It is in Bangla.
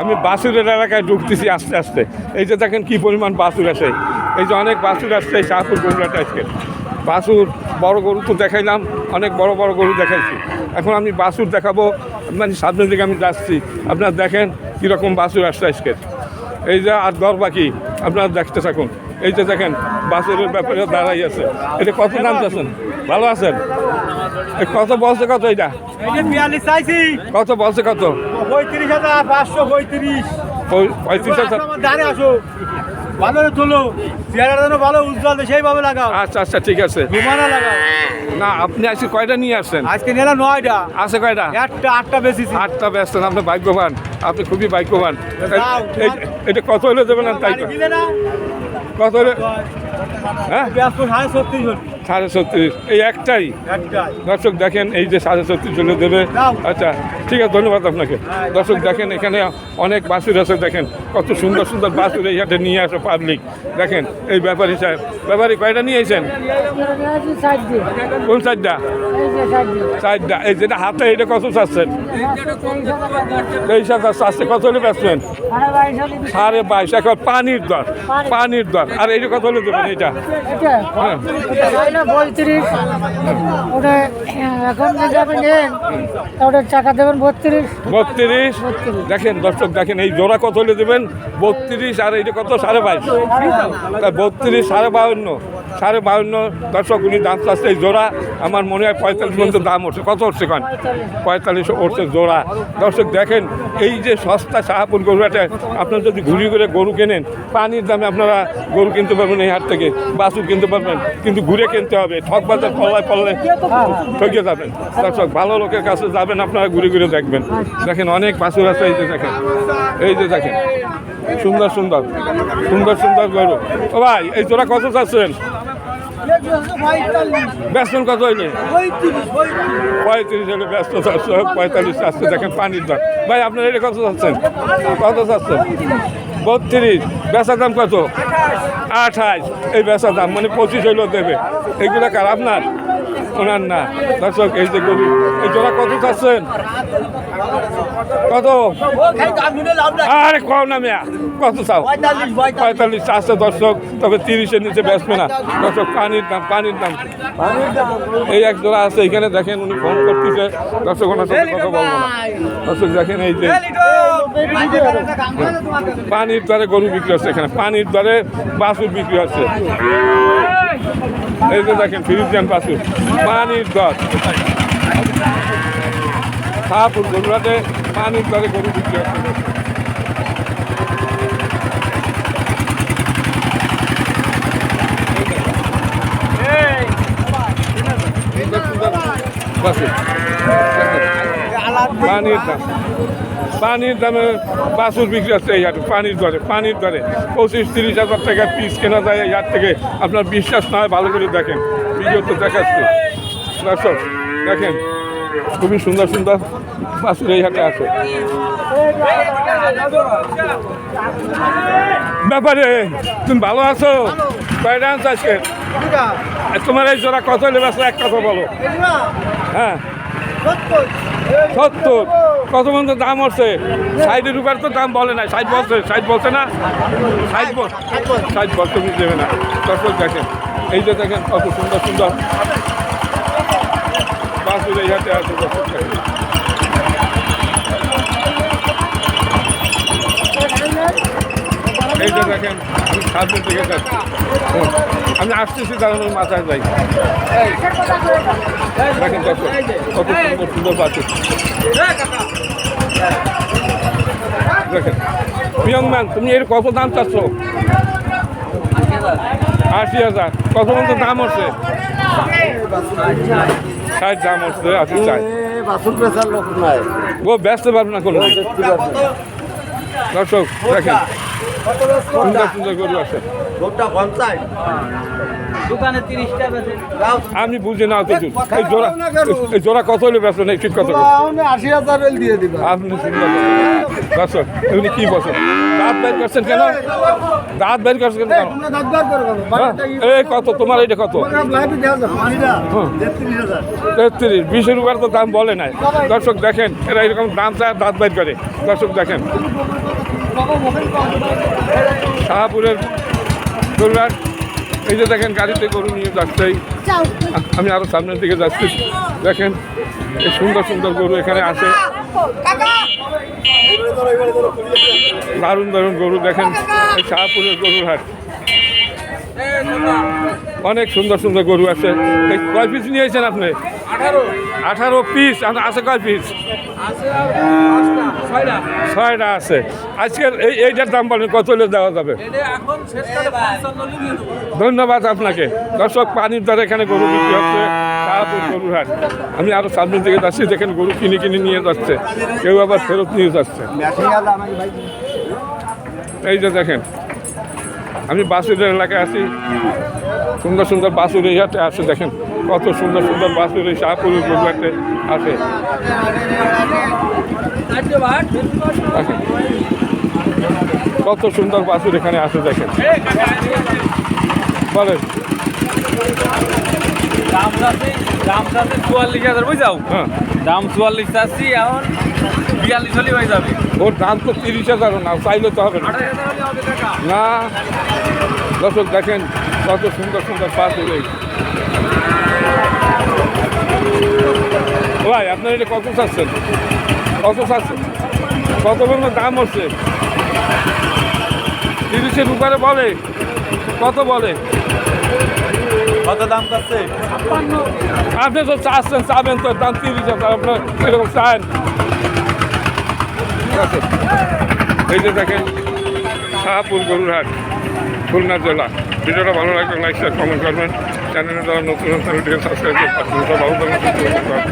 আমি বাসুরের এলাকায় ঢুকতেছি আস্তে আস্তে। এই যে দেখেন কী পরিমাণ বাসুর আসে এই যে অনেক বাসুর আসছে শাহপুর গরুরাটা আজকে। বাসুর বড় গরু তো দেখাইলাম, অনেক বড় বড় গরু দেখাইছি। এখন আমি বাসুর দেখাবো মানে সামনের দিকে আমি যাচ্ছি। আপনারা দেখেন কীরকম বাসুর আসছে আজকে। এই যে আর দর বাকি আপনারা দেখতে থাকুন। এই যে দেখেন বাসুরের ব্যাপারে দাঁড়াই আছে। এটা কত দাম চাচ্ছেন? ভালো আছেন? কত বলছে কত এটা? কত বলছে কত? পঁয়ত্রিশ হাজার পাঁচশো পঁয়ত্রিশ। পঁয়- পঁয়ত্রিশ হাজার ধারে আসো। ভালো চেহারা যেন ভালো উজ্জ্বল সেইভাবে লাগাও। আচ্ছা আচ্ছা ঠিক আছে। ঘুমানা লাগাও। না আপনি আজকে কয়টা নিয়ে আসছেন? আজকে নিলাম নয়টা। আছে কয়টা? একটা আটটা বেশি আটটা ব্যস্ত আপনি ভাগ্যবান। আপনি খুবই ভাগ্যবান। এটা কত হলে দেবেন না তাই কত হ্যাঁ? সাড়ে ছত্রিশ সাড়ে ছত্রিশ। এই একটাই? দর্শক দেখেন এই যে সাড়ে ছত্রিশ হলে দেবে। আচ্ছা ঠিক আছে ধন্যবাদ আপনাকে। দর্শক দেখেন এখানে অনেক বাসুর আছে দেখেন। কত সুন্দর সুন্দর বাসুর এই হাটে নিয়ে আসে পাবলিক দেখেন এই ব্যাপারী সাহেব। ব্যাপারী কয়টা নিয়ে এসেছেন? কোন সাইডটা? সাইডটা। এই যেটা হাতে এটা কত চাচ্ছেন? তেইশ হাজার চাচ্ছে। কত হলে বেচবেন? সাড়ে বাইশ। এখন পানির দর পানির দর। আর এইটা কত হলে দেবেন এটা? হ্যাঁ। পঁয়ত্রিশ ওটা এখন যদি আপনি নেন তা ওটা দেবেন বত্রিশ। বত্রিশ। দেখেন দর্শক দেখেন এই জোড়া কত হলে দেবেন? বত্রিশ আর এইটা কত? সাড়ে বাইশ। তা বত্রিশ সাড়ে বাউন্ন। সাড়ে বাউন্ন দর্শক উনি দাম চাচ্ছে এই জোড়া, আমার মনে হয় পঁয়তাল্লিশ পর্যন্ত দাম উঠছে। কত উঠছে কান পঁয়তাল্লিশ উঠছে জোড়া। দর্শক, দেখেন, এই যে সস্তা শাহাপুর গরুহাটে আপনার যদি ঘুরি করে গরু কেনেন, পানির দামে আপনারা গরু কিনতে পারবেন এই হাট থেকে, বাছুর কিনতে পারবেন, কিন্তু ঘুরে কিনতে হবে। ঠক বাজার পল্লায় পল্লে ঠকে যাবেন। দর্শক, ভালো লোকের কাছে যাবেন, আপনারা ঘুরে ঘুরে দেখবেন। দেখেন, অনেক বাছুর আছে, এই যে দেখেন, এই যে দেখেন, সুন্দর সুন্দর সুন্দর সুন্দর গরু। ও ভাই, এই তোরা কত চাচ্ছেন? বেতন কত হইলে? পঁয়ত্রিশ হলে ব্যস্ত চারশো পঁয়তাল্লিশ চারশো দেখেন পানির দাম। ভাই, আপনার এটা কত চাচ্ছেন? কত চাচ্ছেন? বত্রিশ। বেচার দাম কত? আঠাশ। এই বেচার দাম মানে পঁচিশ হইলেও দেবে। এগুলো কার? আপনার? ওনার না। দর্শক, এই যে গরু, এই জোড়া কত চাচ্ছেন? কত? আরে কম না মেয়া কত চাও? পঁয়তাল্লিশ চারশো দর্শক তবে তিরিশের নিচে বেচবে না। দর্শক পানির দাম পানির দাম। এই এক জোড়া আছে এখানে দেখেন উনি ফোন করতেছে। দর্শক ওনার সাথে কথা বলব না। দর্শক দেখেন এই যে পানির দরে গরু বিক্রি হচ্ছে এখানে। পানির দরে বাছুর বিক্রি হচ্ছে। এই যে দেখেন ফিরিজিয়ান বাছুর। পানির দর। শাহপুর গরুরাতে পানির দরে গরু বিক্রি হচ্ছে। পানির দাম। পানির দামে বাছুর বিক্রি হচ্ছে এই পানির দরে পানির দরে। পঁচিশ, তিরিশ হাজার টাকা পিস কেনা যায় হাট থেকে। আপনার বিশ্বাস না হয়, ভালো করে দেখেন। ভিডিও তো দেখাচ্ছে দেখেন। খুবই সুন্দর সুন্দর বাছুর এই হাটে আছে। ব্যাপারে, তুমি ভালো আছো? কয়টা আনছো আজকে? তোমার এই জোড়া কত বেসো এক কথা বলো। হ্যাঁ। সত্তর। কত পর্যন্ত দাম হচ্ছে? ষাটের উপর তো দাম বলে না ষাট বলছে, সাইড বলছে না? ষাট বল ষাট বল, তুমি দেবে না। দর্শক দেখেন। এই যে দেখেন কত সুন্দর সুন্দর বাসুর এই হাতে আছে দর্শক দেখেন। আমি সামনের দিকে যাচ্ছি। আমি আসতেছি আমি মাথায় যাই। দেখেন দর্শক কত সুন্দর সুন্দর বাসুর দেখেন পিয়ং ম্যান তুমি এর কত দাম চাচ্ছ? আশি হাজার। কত পর্যন্ত দাম হচ্ছে? ষাট দাম হচ্ছে আশি চাই ও ব্যস্ত পারবে না কোনো দর্শক দেখেন সুন্দর সুন্দর গরু আছে দোকানে তিরিশটা বেশি আমি বুঝি না এই জোড়া এই জোড়া কত হলে ব্যস্ত নেই ঠিক কত আশি হাজার দিয়ে দিবা। আপনি সুন্দর দর্শক এমনি কি বছর দাঁত বের করছেন কেন? দাঁত বের করছেন কেন? হ্যাঁ? এই কত? তোমার এইটা কত? হ্যাঁ। তেত্রিশ বিশের উপর তো দাম বলে নাই। দর্শক দেখেন এরা এরকম দাম চায় দাঁত বের করে। দর্শক দেখেন। শাহপুরের গরুরাট এই যে দেখেন, গাড়িতে গরু নিয়ে যাচ্ছে। আমি আরও সামনের দিকে যাচ্ছি। দেখেন, এই সুন্দর সুন্দর গরু এখানে আছে। দারুণ দারুণ গরু, দেখেন, এই শাহপুরের গরুর হাট। অনেক সুন্দর সুন্দর গরু আছে। কয় পিস নিয়েছেন আপনি? আঠারো। পিস আছে কয় পিস ছয়টা। আছে। আজকের এই এইটার দাম বলেন কত হলে দেওয়া যাবে? ধন্যবাদ আপনাকে। দর্শক পানির দ্বারা এখানে গরু বিক্রি হচ্ছে গরুর হাট আমি আরও সামনের দিকে যাচ্ছি যেখানে গরু কিনে কিনে নিয়ে যাচ্ছে। কেউ আবার ফেরত নিয়ে যাচ্ছে। এই যে দেখেন আমি বাসুরের এলাকায় আছি। সুন্দর সুন্দর বাসুর এই হাটে আছে দেখেন। কত সুন্দর সুন্দর বাসুর এই শাহপুরের গরু হাটে আছে কত সুন্দর বাসুর এখানে আছে দেখেন। বলেন। দাম চাচ্ছি দাম চাচ্ছি চুয়াল্লিশ হাজার বুঝাও হ্যাঁ। দাম চুয়াল্লিশ চাচ্ছি এখন বিয়াল্লিশ হলে হয়ে যাবে। ওর দাম তো তিরিশ হাজার না চাইলে তো হবে না। না। দর্শক দেখেন কত সুন্দর সুন্দর বাসুর এই ভাই আপনার এটা কত চাচ্ছেন? কত চাচ্ছেন? কত পরিমাণ দাম হচ্ছে? তিরিশের উপরে বলে। কত বলে? কত দাম করছে আপনি তো চাচ্ছেন চাবেন তো দাম তিরিশ হাজার আপনার এরকম চান। ঠিক আছে। এই যে দেখেন শাহপুর গরুরহাট খুলনা জেলা। ভিডিওটা ভালো লাগলে লাইক শেয়ার কমেন্ট করবেন। karena dalam nonton video saya. Terima kasih.